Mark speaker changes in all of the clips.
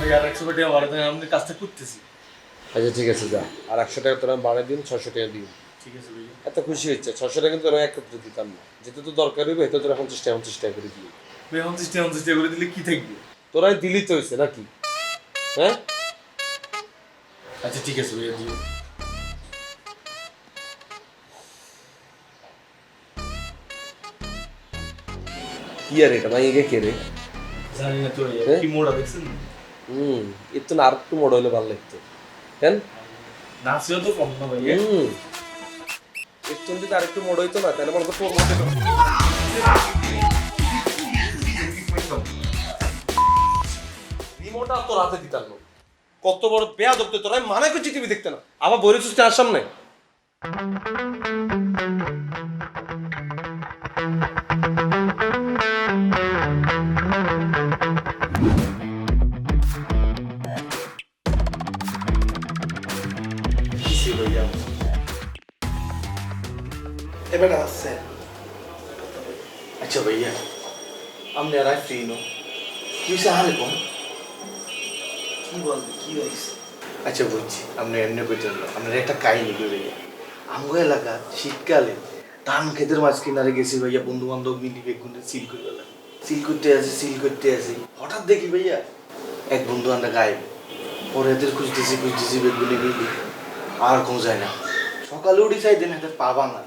Speaker 1: আর একশো টাকা ভাড়া আমি কাজটা করতেছি।
Speaker 2: আচ্ছা ঠিক আছে যা। আর একশো টাকা তোরা বাড়াই দিন ছশো টাকা দিন।
Speaker 1: ঠিক আছে ভাইয়া।
Speaker 2: এত খুশি হচ্ছে ছশো টাকা কিন্তু তোরা একত্রে দিতাম না। যেতে তো দরকার হইবে এতে তোরা পঞ্চাশ টাকা পঞ্চাশ টাকা করে দিবি।
Speaker 1: ভাই পঞ্চাশ টাকা পঞ্চাশ টাকা করে দিলে কি থাকবে?
Speaker 2: তোরাই দিলি তো হয়েছে নাকি? হ্যাঁ?
Speaker 1: আচ্ছা ঠিক আছে ভাইয়া দিও।
Speaker 2: কি আর এটা ভাই কে রে?
Speaker 1: জানি না তো
Speaker 2: হ্যাঁ?
Speaker 1: কি মোড়া দেখছেন?
Speaker 2: হুম তো না আর একটু মোড় হলে ভালো লাগতো। কেন?
Speaker 1: নাচেও তো কম না ভাইয়া
Speaker 2: হুম। একটু যদি আর একটু মোড় হইতো না তাহলে মনে করতো তোর হাতে দিতাম না। কত বড় বেয়া ধরতে তোরা মানে করছি টিভি দেখতে না। আবার বই রেছিস তার সামনে।
Speaker 3: এবারে আসছে
Speaker 1: আচ্ছা ভাইয়া আপনি আর ফ্রি নো।
Speaker 3: কি হয়েছে আরে কোন কি বলবি কি হয়েছে?
Speaker 1: আচ্ছা বুঝছি আপনি এমনি করছেন না। আপনার একটা কাহিনী করে ভাইয়া?
Speaker 3: আমগো এলাকা শীতকালে ধান ক্ষেতের মাছ কিনারে গেছি ভাইয়া বন্ধু বান্ধব মিলি বেগুন সিল করে সিল করতে আসি সিল করতে আসি হঠাৎ দেখি ভাইয়া এক বন্ধু আমরা গায়েব। পরে এদের খুঁজতেছি খুঁজতেছি বেগুনি মিলি। আর কোনো যায় না। সকালে উঠি চাই, দেন হাতে পা ভাঙা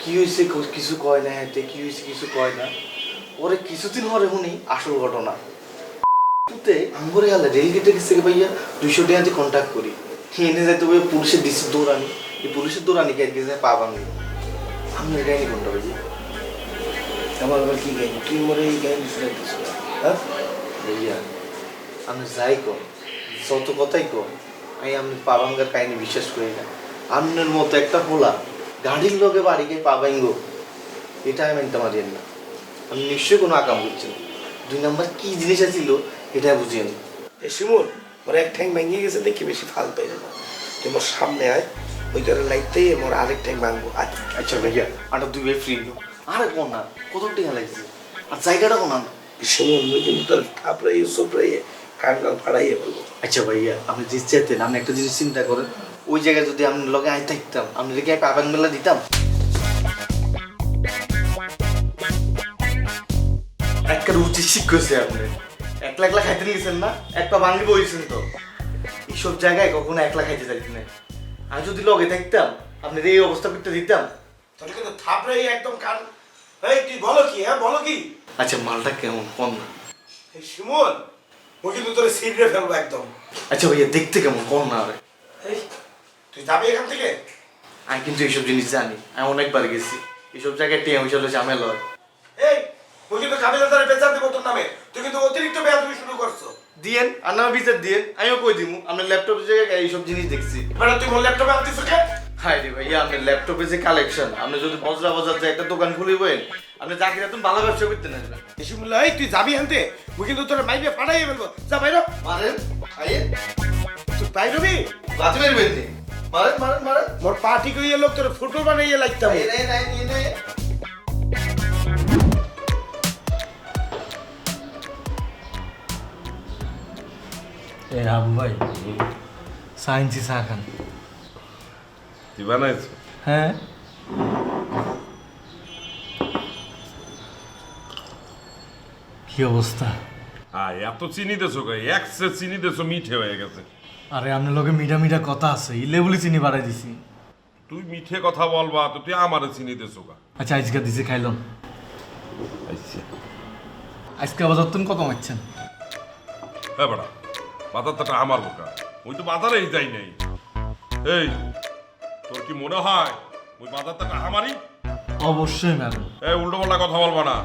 Speaker 3: কি হয়েছে কিছু কয় না হাতে, কি হয়েছে কিছু কয় না। পরে কিছুদিন পরে শুনি আসল ঘটনা। তুতে আঙ্গুরে গেলে রেল রেলগেটে গেছে ভাইয়া দুইশো টাকা কন্ট্যাক্ট করি। এনে যাইতে ভাই পুলিশের দিচ্ছে দৌড়ানি। এই পুলিশের দৌড়ানি কে গেছে পা ভাঙি আমি এই গাইনি কোনটা ভাইয়া আমার আবার কি গাইনি? তুই মরে এই গাইনি শুনাইতেছ হ্যাঁ? ভাইয়া আমি যাই কম। যত কথাই কম। আমি আপনি পা ভাঙ্গার কাহিনী বিশ্বাস করি না। আপনার মতো একটা পোলা গাড়ির লোকে বাড়ি গিয়ে পা ভাঙ্গো এটা আমি মানতে পারি না। আমি নিশ্চয়ই কোনো আকাম করছি না। দুই নাম্বার কি জিনিস ছিল এটা নি
Speaker 4: এ শিমুল মোর এক ঠ্যাং ভেঙে গেছে দেখি বেশি ফাল পাই না। তুই মোর সামনে আয় ওই তোর লাইতেই মোর আরেক ঠ্যাং ভাঙবো। আচ্ছা
Speaker 3: ভাইয়া আটা দুই ভাই ফ্রি আরে কোন না কত টিকা লাগছে? আর জায়গাটা কোন না?
Speaker 4: শিমুল কিন্তু তোর থাপড়াইয়ে সোপড়াইয়ে কান কান ফাড়াইয়ে বলব?
Speaker 3: আচ্ছা ভাইয়া আপনি যে চেতেন আপনি একটা জিনিস চিন্তা করেন। ওই জায়গায় যদি আমি লগে আই থাকতাম কি পাবাং মেলা দিতাম। একটা উচিত শিক্ষছে আপনি। একলা একলা খাইতে নিয়েছেন না? একটা বইছেন তো। এইসব জায়গায় কখনো একলা খাইতে চাইতেন না আমি যদি লগে থাকতাম আপনি এই অবস্থা করতে দিতাম।
Speaker 4: তোর কিন্তু থাপড়াইয়ে একদম কান এই তুই বলো কি হ্যাঁ বলো কি?
Speaker 3: আচ্ছা মালটা কেমন? কম না।
Speaker 4: শিমুল মুই কিন্তু তোর সিটরে ফেলব একদম।
Speaker 3: আচ্ছা ভাইয়া দেখতে কেমন? কম না আরে।
Speaker 4: এই তুই যাবি এখান থেকে?
Speaker 3: আমি কিন্তু এইসব জিনিস জানি। আমি অনেকবার গেছি। এইসব জায়গায় ঝামেলা হয়।
Speaker 4: এই মুই কিন্তু কাবিলা তারে বেচার দেবো তোর নামে। তুই কিন্তু অতিরিক্ত বেয়া তুমি শুরু করছ।
Speaker 3: দিয়েন আর নামে বিচার দিয়েন। আমিও কই দিমু? আপনার ল্যাপটপের জায়গায় এইসব জিনিস দেখছি।
Speaker 4: এবার তুই মোর ল্যাপটপে আনতিস কে
Speaker 3: হাই রে ভাইয়া আপনার ল্যাপটপে যে কালেকশন আপনি যদি বজরা বাজার যে একটা দোকান খুলিবেন আপনি চাকরি এত ভালো ব্যবসা করতে নেবেন
Speaker 4: এই শিমুল এই তুই যাবি আনতে? মুই কিন্তু তোর মাইবে ফাড়াইয়ে ফেলব। যা বাইরো
Speaker 3: মারেন আইয়ে।
Speaker 4: তুই বাইরবি
Speaker 3: লাথি মেরবেন নি মারেন মারেন মারেন
Speaker 4: মোর। পা ঠিক লোক তোর ফুটো বানাইয়ে লাগতাম
Speaker 3: এই নে নাই নিয়ে নে।
Speaker 1: এ আবু ভাই সায়েন্সি চা খান।
Speaker 5: তুই বানাইছো?
Speaker 1: হ্যাঁ। কি অবস্থা?
Speaker 5: আয় এত চিনি দেছো কে একসে চিনি দেছো মিঠে হয়ে গেছে।
Speaker 1: আরে আপনার লগে মিঠা মিঠা কথা আছে এই লেবুলি চিনি বাড়াই দিছি।
Speaker 5: তুই মিঠে কথা বলবা তো তুই আমারে চিনি দেছো কা
Speaker 1: আচ্ছা আজকে দিছি খাইলাম
Speaker 5: আইছে
Speaker 1: আজকে বাজার তুমি কত মারছেন
Speaker 5: হ্যাঁ বেড়া বাজারটা আমার বোকা। ওই তো বাজারেই যাই নাই। এই তোর কি মনে হয় ওই বাজারটা আমারই?
Speaker 1: অবশ্যই ম্যাডাম।
Speaker 5: এই উল্টো পাল্টা কথা বলবা না।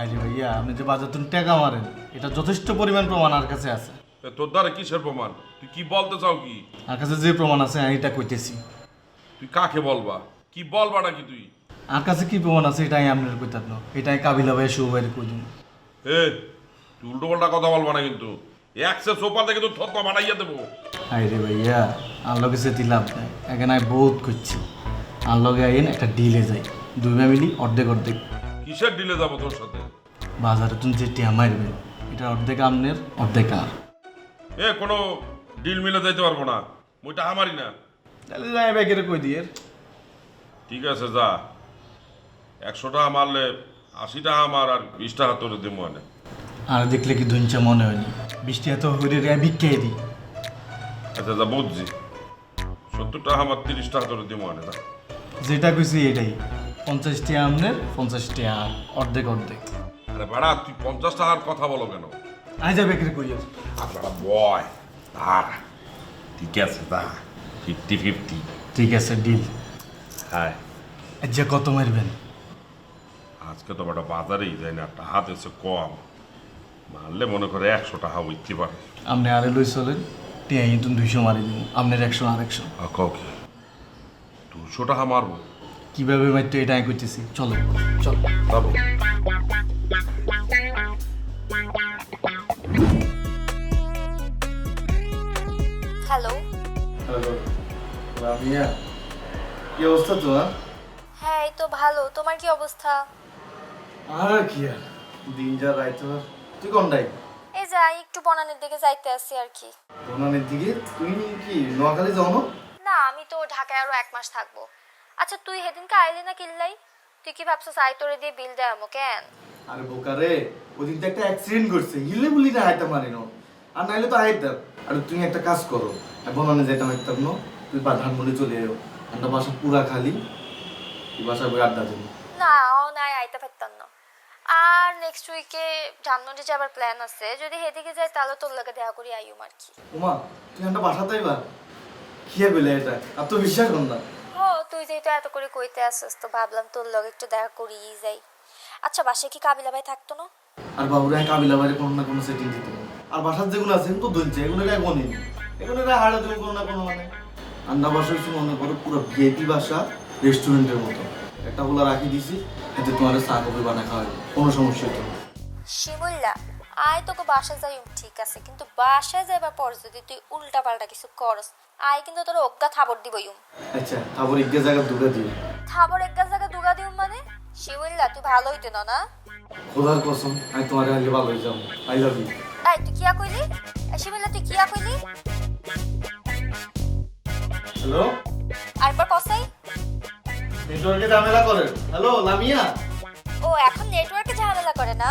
Speaker 1: আরে ভাইয়া আপনি যে বাজার তুমি টাকা মারেন এটা যথেষ্ট পরিমাণ প্রমাণ আর কাছে আছে।
Speaker 5: এ, তোর দ্বারা কিসের প্রমাণ? তুই কি বলতে চাও কি?
Speaker 1: আর কাছে যে প্রমাণ আছে আমি এটা কইতেছি।
Speaker 5: তুই কাকে বলবা? কি বলবা নাকি তুই?
Speaker 1: আর কাছে কি প্রমাণ আছে এটাই আপনার কইতাম না এটাই কাবিলা ভাই শুভ ভাইয়ের কই দিন।
Speaker 5: এ তুই উল্টো পাল্টা কথা বলবা না কিন্তু। একসে সোফা থেকে তো থতমা বানাইয়া দেবো।
Speaker 1: আরে ভাইয়া আর লগে সে লাভ নাই। এখানে আমি বহুত করছি আর লগে আইন একটা ডিলে যাই। দুই ফ্যামিলি অর্ধেক অর্ধেক।
Speaker 5: কিসের ডিলে যাব তোর সাথে?
Speaker 1: বাজারে তুমি যে টিয়া মারবেন এটা অর্ধেক আমনের অর্ধেক আর।
Speaker 5: এ কোনো ডিল মিলে যাইতে পারব না। ওইটা আমারই না।
Speaker 1: তাহলে যাই ব্যাগের কই দিয়ে?
Speaker 5: ঠিক আছে যা। একশো টাকা মারলে আশি টাকা আমার আর বিশ টাকা তোর দিব মানে
Speaker 1: আর দেখলে কি ধুনচা মনে হয়নি? বৃষ্টি এত হইরে রে ভিক্ষাই দিই
Speaker 5: আচ্ছা যা বুঝছি। সত্তর টাকা আমার তিরিশ টাকা তোর দিব মানে
Speaker 1: যেটা কইছি এটাই। পঞ্চাশ টাকা আমনের পঞ্চাশ টাকা আর অর্ধেক অর্ধেক।
Speaker 5: আরে বেড়া তুই পঞ্চাশ টাকার কথা বলো কেন?
Speaker 1: আই যা ব্যাগের কইয়ার
Speaker 5: আর বেড়া বয় দাঁড়া। ঠিক আছে দা ফিফটি ফিফটি
Speaker 1: ঠিক আছে ডিল
Speaker 5: হ্যাঁ।
Speaker 1: যে কত মারবেন?
Speaker 5: আজকে তো বেটা বাজারেই যায় না টাকা দিচ্ছে কম। মারলে মনে করে একশো টাকা উঠতে পারে।
Speaker 1: আপনি আরে লই চলেন টিয়া কিন্তু দুইশো মারি দিব আপনার একশো আর একশো।
Speaker 5: আর কাউ দুশো টাকা মারবো?
Speaker 1: কীভাবে মারতো এটা আমি করতেছি? চলো চলো।
Speaker 5: চলো
Speaker 6: হ্যালো।
Speaker 3: হ্যালো রামিয়া কি অবস্থা তোমার?
Speaker 6: হ্যাঁ এই তো ভালো। তোমার কি অবস্থা?
Speaker 3: আর কি আর দিন যা রাইত তুই কোনটাই
Speaker 6: এই যে একটু বনানের দিকে যাইতে আছি আর কি।
Speaker 3: বনানের দিকে? তুই কি নোয়াখালী যাও না?
Speaker 6: না আমি তো ঢাকায় আরও এক মাস থাকব। আচ্ছা তুই সেদিনকে আইলি না কিল্লাই? তুই কি ভাবছিস আই তোরে দিয়ে বিল দেয় আমো কেন?
Speaker 3: আরে বোকারে ওদিন তো একটা অ্যাক্সিডেন্ট করছে হিলে বলি না হাইতে মারি না। আর নাইলে তো হাইতাম আর তুমি একটা কাজ করো বনানে যাইতাম একতাম না তুই বা ধানমন্ডি চলে এও। আমরা বাসা পুরা খালি। তুই বাসা বই আড্ডা দিবি।
Speaker 6: না ও নাই আইতে পারতাম না। আর নেক্সট উইকে ধানমন্ডি যাবার প্ল্যান আছে। যদি সেদিকে যাই তাহলে তোর লাগে দেখা করি আইম আর কি।
Speaker 3: ওমা তুই একটা বাসা তাইবা কি বলে এটা? আর তো বিশ্বাস কর না
Speaker 6: তুই যেহেতু এত করে কইতে আসছিস তো ভাবলাম তোর লগে একটু দেখা করিই যাই। আচ্ছা বাসে কি কাবিলা ভাই থাকতো না?
Speaker 3: আর বাবুরা কাবিলা বাইরে কোনো না কোনো সেটিং দিতে। আর বাসার যেগুলো আছে তো ধরছে এগুলো এক অনেক এগুলো হাড়ে তুমি কোনো না কোনো মানে। আন্ডা বাসা হচ্ছে মনে করো পুরো ভিআইপি বাসা রেস্টুরেন্টের মতো। একটা গুলা রাখি দিছি এতে তোমার চা কফি বানা খাওয়াবে। কোনো সমস্যা হতো না।
Speaker 6: শিমুল্লা আয় তোকে বাসায় যাই ঠিক আছে। কিন্তু বাসায় যাইবার পর যদি তুই উল্টা পাল্টা কিছু করস আয় কিন্তু তোর অজ্ঞা থাবর দিবইম
Speaker 3: আচ্ছা তারপর ইজ্ঞা জায়গা দুটো দিও।
Speaker 6: থাবর একটা জায়গা দুগা দিম মানে? শিমুল্লা তুই ভালো হইতো না না?
Speaker 3: খোদার কসম আমি তোমার আগে ভালো হয়ে যাব। আই লাভ ইউ
Speaker 6: এই তুই কিয়া কইলি? এই শিমুল্লা তুই কিয়া কইলি?
Speaker 3: হ্যালো
Speaker 6: আরেকবার কসাই
Speaker 3: নেটওয়ার্কে ঝামেলা করে। হ্যালো লামিয়া?
Speaker 6: ও এখন নেটওয়ার্কে ঝামেলা করে না?